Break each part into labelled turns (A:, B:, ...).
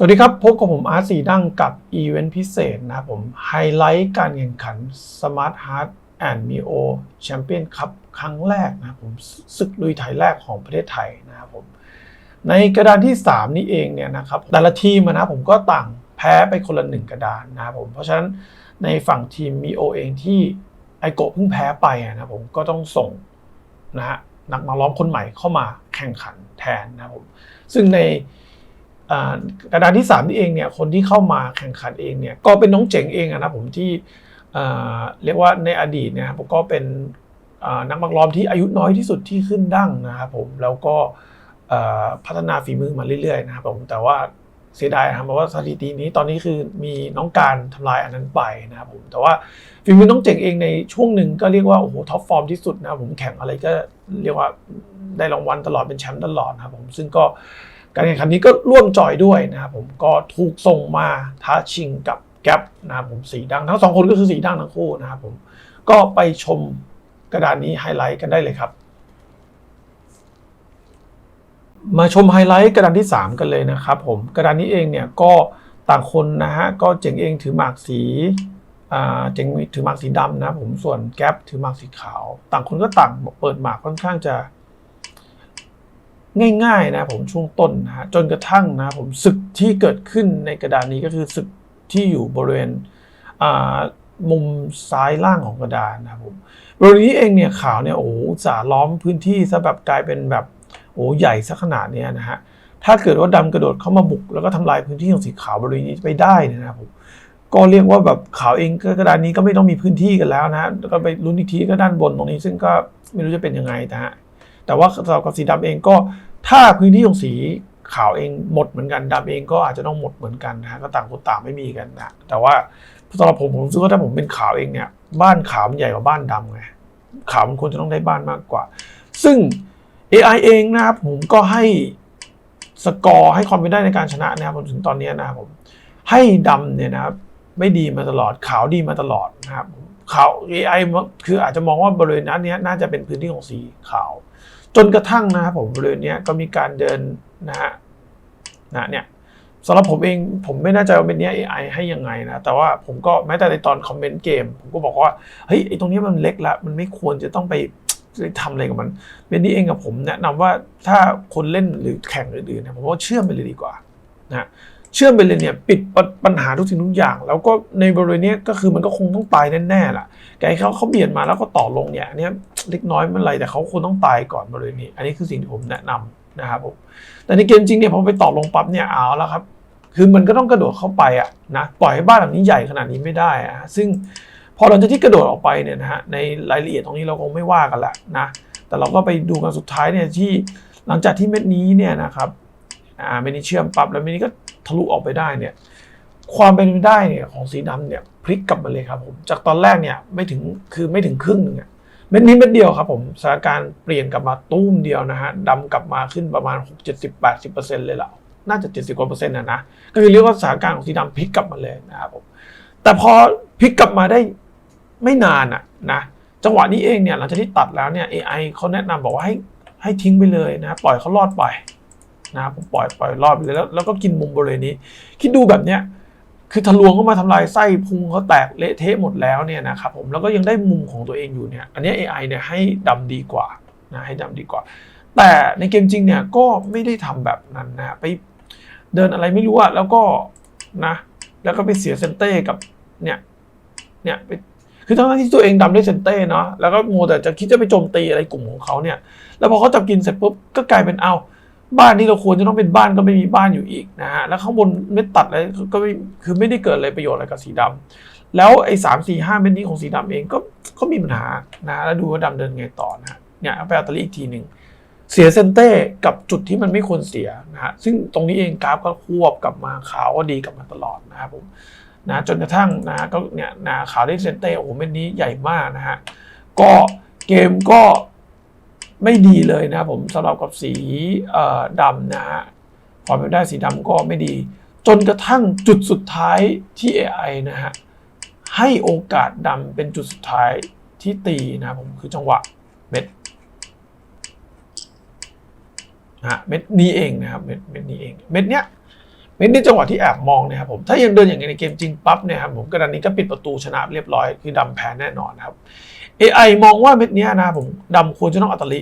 A: สวัสดีครับ พบกับผมอาร์ตสีดั้งกับอีเวนต์พิเศษนะครับผมไฮไลท์การแข่งขัน Smart Heart and Mio Champion Cup ครั้งแรกนะครับผมศึกลุยไทยแรกของประเทศไทยนะครับผมในกระดานที่ 3 นี้เองเนี่ยนะครับแต่ละทีมนะผมก็ต่างแพ้ไปคนละหนึ่งกระดานนะครับผมเพราะฉะนั้นในฝั่งทีม Mio เองที่ไอโกะเพิ่งแพ้ไปนะครับผมก็ต้องส่งนะฮะนักมาล้อมคนใหม่เข้ามาแข่งขันแทนนะครับผมซึ่งใน กระดานที่3นี่เองเนี่ยคนที่เข้ามาแข่งขันเองเนี่ยก็เป็นน้องเจ๋งเองอะนะผมที่อ่าเรียกว่าในอดีตเนี่ยผมก็เป็นอ่านักบังล้อมที่อายุน้อยที่สุดที่ขึ้นดั้งนะครับผมแล้วก็อ่าพัฒนาฝีมือมาเรื่อยๆนะครับผมแต่ว่าเสียดายครับเพราะว่าสถิตินี้ตอนนี้คือมีน้องการทำลายอันนั้นไปนะครับผมแต่ว่าฝีมือน้องเจ๋งเองในช่วงหนึ่งก็เรียกว่าโอ้โหท็อปฟอร์มที่สุดนะครับผมแข่งอะไรก็เรียกว่าได้รางวัลตลอดเป็นแชมป์ตลอดนะครับผมซึ่งก็ การแข่งขันนี้ก็ร่วมจอยด้วยนะครับผมก็ถูกส่งมาท้าชิงกับแก๊ปนะครับผมสีดังทั้งสองคนก็คือสีดังทั้งคู่นะครับผมก็ไปชมกระดานนี้ไฮไลท์กันได้เลยครับ มาชมไฮไลท์กระดานที่ 3 กันเลยนะครับผมกระดานนี้เองเนี่ยก็ต่างคนนะฮะก็เจ๋งเองถือหมากสีอ่าเจ๋งถือหมากสีดำนะผมส่วนแก๊ปถือหมากสีขาว ต่างคนก็ต่างเปิดหมากค่อนข้างจะ ง่ายๆนะผมช่วงต้นนะฮะจนกระทั่งนะผมศึกที่เกิดขึ้นในกระดานนี้ก็คือศึกที่อยู่บริเวณมุมซ้ายล่างของกระดานนะครับผมบริเวณนี้เองเนี่ยข่าวเนี่ยโอ้โหอุตสาล้อมพื้นที่ซะแบบกลายเป็นแบบโอ้ใหญ่ซะขนาดเนี้ยนะฮะถ้าเกิดว่าดำกระโดดเข้ามาบุก แล้วก็ทำลายพื้นที่ของสีขาวบริเวณนี้ไปได้นยนะครับผมก็เรียกว่าแบบขาวเองก็กระดานนี้ก็ไม่ต้องมีพื้นที่กันแล้วนะฮะแล้วก็ไปลุ้นอีกทีก็ด้านบนตรงนี้ ซึ่งก็ไม่รู้จะเป็นยังไงนะฮะ แต่ว่าสำหรับกับสีดำเองก็ถ้าพื้นที่ของสีขาวเองหมดเหมือนกันดำเองก็อาจจะต้องหมดเหมือนกันนะฮะก็ต่างคนต่างไม่มีกันนะแต่ว่าสำหรับผมผมรู้สึกว่าถ้าผมเป็นขาวเองเนี่ยบ้านขาวมันใหญ่กว่าบ้านดำไงขาวมันควรจะต้องได้บ้านมากกว่า ซึ่ง AI เองนะครับผมก็ให้สกอร์ให้ความเป็นได้ในการชนะนะครับผมถึงตอนนี้นะครับผมให้ดำเนี่ยนะครับไม่ดีมาตลอดขาวดีมาตลอดนะครับขาว AI คืออาจจะมองว่าบริเวณนั้นเนี้ยน่าจะเป็นพื้นที่ของสีขาว จนกระทั่งนะครับผมบริเวณนี้ก็มีการเดินนะฮะนะเนี่ยสำหรับผมเองผมไม่แน่ใจว่าเป็นเนี้ย AI ให้ยังไงนะ แต่ว่าผมก็แม้แต่ในตอนคอมเมนต์เกม ผมก็บอกว่า เฮ้ยไอ้ตรงนี้มันเล็กละ มันไม่ควรจะต้องไปทำอะไรกับมันเป็นนี้เองกับผมแนะนำว่าถ้าคนเล่นหรือแข่งอื่นๆเนี่ยผมว่าเชื่อมไปเลยดีกว่านะ เชื่อมไปเลยเนี่ยปิดปัญหาทุกสิ่งทุกอย่าง แล้วก็ในบริเวณนี้ก็คือมันก็คงต้องตายแน่ๆล่ะแกให้เขาเขาเบียดมาแล้วก็ต่อลงเนี่ยอันเนี้ยเล็กน้อยไม่เป็นไรแต่เขาควรต้องตายก่อนบริเวณนี้ อันนี้คือสิ่งที่ผมแนะนำนะครับผมแต่ในเกมจริงเนี่ยพอไปต่อลงปั๊บเนี่ยเอาแล้วครับ คือมันก็ต้องกระโดดเข้าไปอะนะปล่อยให้บ้านหลังนี้ใหญ่ขนาดนี้ไม่ได้อะซึ่งพอหลังจากที่กระโดดออกไปเนี่ยนะฮะในรายละเอียดตรงนี้เราคงไม่ว่ากันละนะแต่เราก็ไปดูกันสุดท้ายเนี่ยที่หลังจากที่เม็ดนี้เนี่ยนะครับอ่าเม็ดนี้เชื่อมปั๊บแล้วเม็ดนี้ก็ ทะลุออกไปได้เนี่ยความเป็นไปได้เนี่ยของสีดำเนี่ยพลิกกลับมาเลยครับผมจากตอนแรกเนี่ยไม่ถึงคือไม่ถึงครึ่งหนึงอะเม็ดนี้เม็ดเดียวครับผมสถานการณ์เปลี่ยนกลับมาตุ้มเดียวนะฮะดำกลับมาขึ้นประมาณ 6 70 80เปอร์เซ็นต์เลยแหละน่าจะ 70กว่าเปอร์เซ็นต์นะนะก็คือเรียกว่าสถานการณ์ของสีดำพลิกกลับมาเลยนะครับผมแต่พอพลิกกลับมาได้ไม่นานอะนะจังหวะนี้เองเนี่ยหลังจากที่ตัดแล้วเนี่ย AI เขาแนะนำบอกว่าให้ให้ทิ้งไปเลยนะปล่อยเขารอดไป นะผมปล่อยปล่อยรอดไปเลยแล้วแล้วก็กินมุมบริเวณนี้ คิดดูแบบเนี้ยคือทะลวงเข้ามาทำลายไส้พุงเขาแตกเละเทะหมดแล้วเนี่ยนะครับผมแล้วก็ยังได้มุมของตัวเองอยู่เนี่ยอันนี้ AI เนี่ยให้ดำดีกว่านะให้ดำดีกว่า แต่ในเกมจริงเนี่ยก็ไม่ได้ทำแบบนั้นนะไปเดินอะไรไม่รู้อะแล้วก็นะ แล้วก็ไปเสียเซนเต้กับเนี่ยเนี่ยไปคือทั้งที่ตัวเองดำได้เซนเต้เนาะแล้วก็โมแต่จะคิดจะไปโจมตีอะไรกลุ่มของเขาเนี่ย แล้วพอเขาจับกินเสร็จปุ๊บก็กลายเป็นเอ้า บ้านที่เราควรจะต้องเป็นบ้านก็ไม่มีบ้านอยู่อีกนะฮะแล้วข้างบนเม็ดตัดอะไรก็ไม่คือไม่ได้เกิดอะไรประโยชน์อะไรกับสีดำแล้วไอ้สามสี่ห้าเม็ดนี้ของสีดำเองก็ก็มีปัญหานะแล้วดูว่าดำเดินไงต่อนะเนี่ยเอาไปอัลตาลีอีกทีหนึ่งเสียเซนเต้กับจุดที่มันไม่ควรเสียนะฮะซึ่งตรงนี้เองกราฟก็ควบกลับมาขาวก็ดีกลับมาตลอดนะครับผมนะจนกระทั่งนะก็เนี่ยนะขาวได้เซนเต้โอ้โหเม็ดนี้ใหญ่มากนะฮะก็เกมก็ ไม่ดีเลยนะครับผมสำหรับกับสีดำนะฮะความเป็นได้สีดำก็ไม่ดี จนกระทั่งจุดสุดท้ายที่ AI นะฮะให้โอกาสดำเป็นจุดสุดท้ายที่ตีนะผมคือจังหวะเม็ดนะฮะเม็ดนี้เองนะครับเม็ดเม็ดนี้เอง เม็ดเนี้ย เม็ดนี้จังหวะที่แอบมองเนะครับผมถ้ายังเดินอย่างในเกมจริงปั๊บเนี่ยครับผมกระดานนี้ก็ปิดประตูชนะเรียบร้อยคือดำแพ้แน่นอนครับ AI มองว่าเม็ดนี้นะผมดำควรจะต้องอัตลิ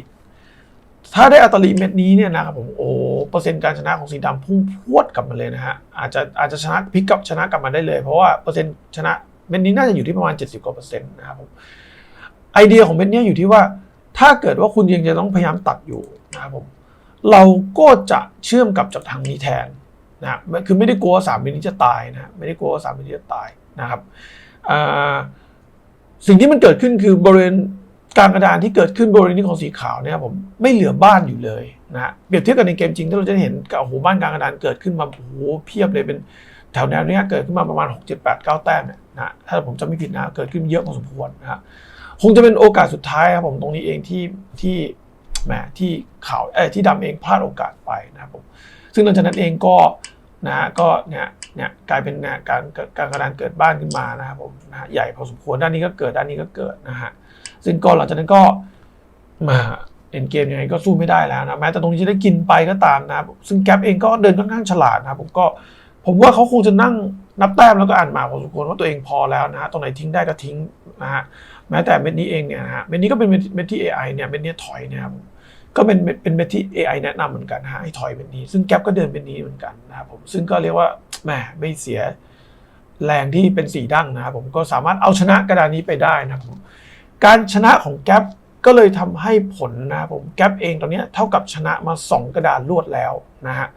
A: ถ้าได้อัตลิเม็ดนี้เนี่ยนะครับผมโอ้เปอร์เซ็นต์การชนะของสีดำพุ่งพรวดกลับมาเลยนะฮะอาจจะอาจจะชนะพลิกกลับชนะกลับมาได้เลย เพราะว่าเปอร์เซ็นต์ชนะเม็ดนี้น่าจะอยู่ที่ประมาณ 70กว่าเปอร์เซ็นต์นะครับผมไอเดียของเม็ดนี้อยู่ที่ว่า ถ้าเกิดว่าคุณยังจะต้องพยายามตัดอยู่นะครับผมเราก็จะเชื่อมกับจากทางนี้แทน นะคือไม่ได้กลัวสามม็ดนี้จะตายนะไม่ได้กลัวสามม็ดนี้จะตายนะครับสิ่งที่มันเกิดขึ้นคือบริเวณกลางกระดานที่เกิดขึ้นบริเวณนี้ของสีขาวเนี่ยผมไม่เหลือบ้านอยู่เลยนะเปรียบเทียบกันในเกมจริงที่เราจะเห็นกับโอ้โหบ้านกลางกระดานเกิดขึ้นมาโอ้โหเพียบเลยเป็นแถวแนวเนี้ยเกิดขึ้นมาประมาณ 6 7 8 9 แต้มเนี่ยนะถ้าผมจำไม่ผิดนะเกิดขึ้นเยอะพอสมควรนะฮะคงจะเป็นโอกาสสุดท้ายครับผมตรงนี้เองที่ที่แหมที่ขาวเอ้ที่ดำเองพลาดโอกาสไปนะครับผม ซึ่งหลังจากนั้นเองก็นะก็เนี่ยเนี่ยกลายเป็นเนี่ยการการกระดานเกิดบ้านขึ้นมานะครับผมนะฮะใหญ่พอสมควรด้านนี้ก็เกิดด้านนี้ก็เกิดนะฮะซึ่งก็หลังจากนั้นก็มาเอ็นเกมยังไงก็สู้ไม่ได้แล้วนะแม้แต่ตรงนี้จะได้กินไปก็ตามนะซึ่งแก๊ปเองก็เดินค่อนข้างฉลาดนะผมก็ผมว่าเขาคงจะนั่งนับแต้มแล้วก็อ่านมาพอสมควรว่าตัวเองพอแล้วนะฮะตรงไหนทิ้งได้ก็ทิ้งนะฮะแม้แต่เม็ดนี้เองเนี่ยนะฮะเม็ดนี้ก็เป็นเม็ดที่ AI เนี่ยเม็ดนี้ถอยเนี่ยครับ ก็เป็นเป็นเม็ดที่ AI แนะนำเหมือนกันฮะให้ถอยเม็ดนี้ ซึ่งแก๊ปก็เดินเม็ดนี้เหมือนกันนะครับผมซึ่งก็เรียกว่าแหมไม่เสียแรงที่เป็นสีดั้งนะครับผมก็สามารถเอาชนะกระดานนี้ไปได้นะครับผมการชนะของแก๊ปก็เลยทำให้ผลนะครับผมแก๊ปเองตอนนี้เท่ากับชนะมา 2 กระดานรวดแล้วนะฮะ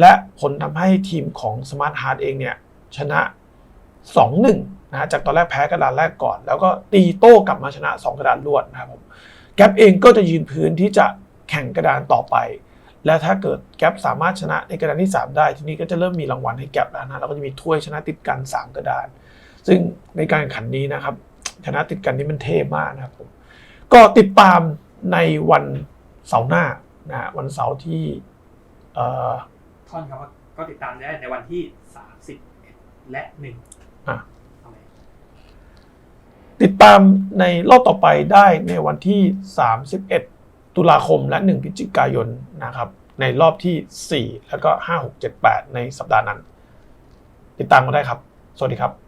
A: และผลทำให้ทีมของ Smart Heart เองเนี่ยชนะ 2-1นะฮะจากตอนแรกแพ้กระดานแรกก่อน แล้วก็ตีโต้กลับมาชนะ 2 กระดานรวดนะครับผมแก๊ปเองก็จะยืนพื้นที่จะ แข่งกระดานต่อไป และถ้าเกิดแก๊ปสามารถชนะในกระดานที่ 3 ได้ ทีนี้ก็จะเริ่มมีรางวัลให้แก๊ปแล้วนะแล้วก็จะมีถ้วยชนะติดกัน 3 กระดาน ซึ่งในการแข่งขันนี้นะครับชนะติดกันนี่มันเทพมากนะครับผมก็ติดตามในวันเสาร์หน้านะฮะวันเสาร์ที่เอ่อ
B: ท่อนครับว่าก็ติดตามได้ในวันที่31และ1
A: อะ
B: ทำไม
A: ติดตามในรอบต่อไปได้ในวันที่ 31 ตุลาคมและ 1พฤศจิกายนนะครับในรอบที่ 4 แล้วก็ 5 6 7 8 ในสัปดาห์นั้น ติดตามกันได้ครับ สวัสดีครับ